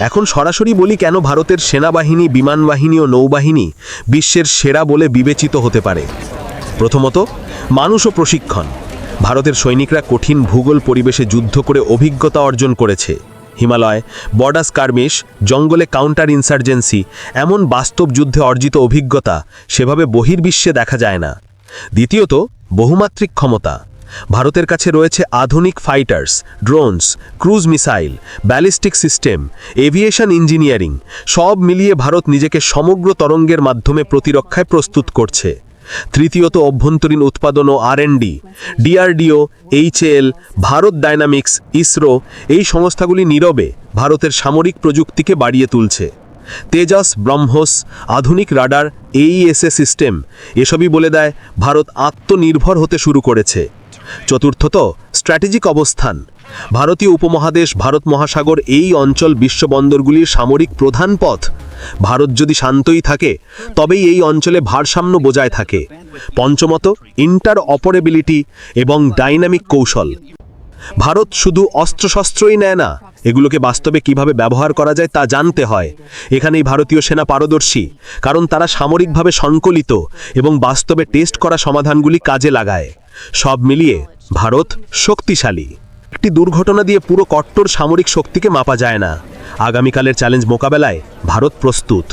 এখন সরাসরি বলি কেন ভারতের সেনাবাহিনী বিমান বাহিনী ও নৌবাহিনী বিশ্বের সেরা বলে বিবেচিত হতে পারে। প্রথমত, মানুষ ও প্রশিক্ষণ। ভারতের সৈনিকরা কঠিন ভূগোল পরিবেশে যুদ্ধ করে অভিজ্ঞতা অর্জন করেছে। হিমালয় বর্ডার স্কারমিশ জঙ্গলে কাউন্টার ইনসার্জেন্সি, এমন বাস্তব যুদ্ধে অর্জিত অভিজ্ঞতা সেভাবে বহির্বিশ্বে দেখা যায় না। দ্বিতীয়ত, বহুমাত্রিক ক্ষমতা। ভারতের কাছে রয়েছে আধুনিক fighters drones cruise missile ballistic system aviation engineering সব মিলিয়ে ভারত নিজেকে সমগ্র তরঙ্গের মাধ্যমে প্রতিরক্ষায় প্রস্তুত করছে। তৃতীয়ত অভ্যন্তরীণ উৎপাদন ও R and D DRDO HAL Bharat dynamics ISRO এই সংস্থাগুলি নীরবে ভারতের সামরিক প্রযুক্তিকে বাড়িয়ে তুলছে। তেজাস ব্রহ্মোস আধুনিক রাডার এইএসএ সিস্টেম এসবই বলে দেয়, ভারত আত্মনির্ভর হতে শুরু করেছে। চতুর্থত স্ট্র্যাটেজিক অবস্থান। ভারতীয় উপমহাদেশ ভারত মহাসাগর এই অঞ্চল বিশ্ববন্দরগুলির সামরিক প্রধান পথ। ভারত যদি শান্তই থাকে, তবেই এই অঞ্চলে ভারসাম্য বজায় থাকে। পঞ্চমত ইন্টার অপারেবিলিটি এবং ডাইনামিক কৌশল। ভারত শুধু অস্ত্রশস্ত্রই নেয় না, এগুলোকে বাস্তবে কীভাবে ব্যবহার করা যায় তা জানতে হয়। এখানেই ভারতীয় সেনা পারদর্শী, কারণ তারা সামরিকভাবে সংকলিত এবং বাস্তবে টেস্ট করা সমাধানগুলি কাজে লাগায়। সব মিলিয়ে ভারত শক্তিশালী। একটি দুর্ঘটনা দিয়ে পুরো কট্টর সামরিক শক্তিকে মাপা যায় না। আগামীকালের চ্যালেঞ্জ মোকাবেলায় ভারত প্রস্তুত।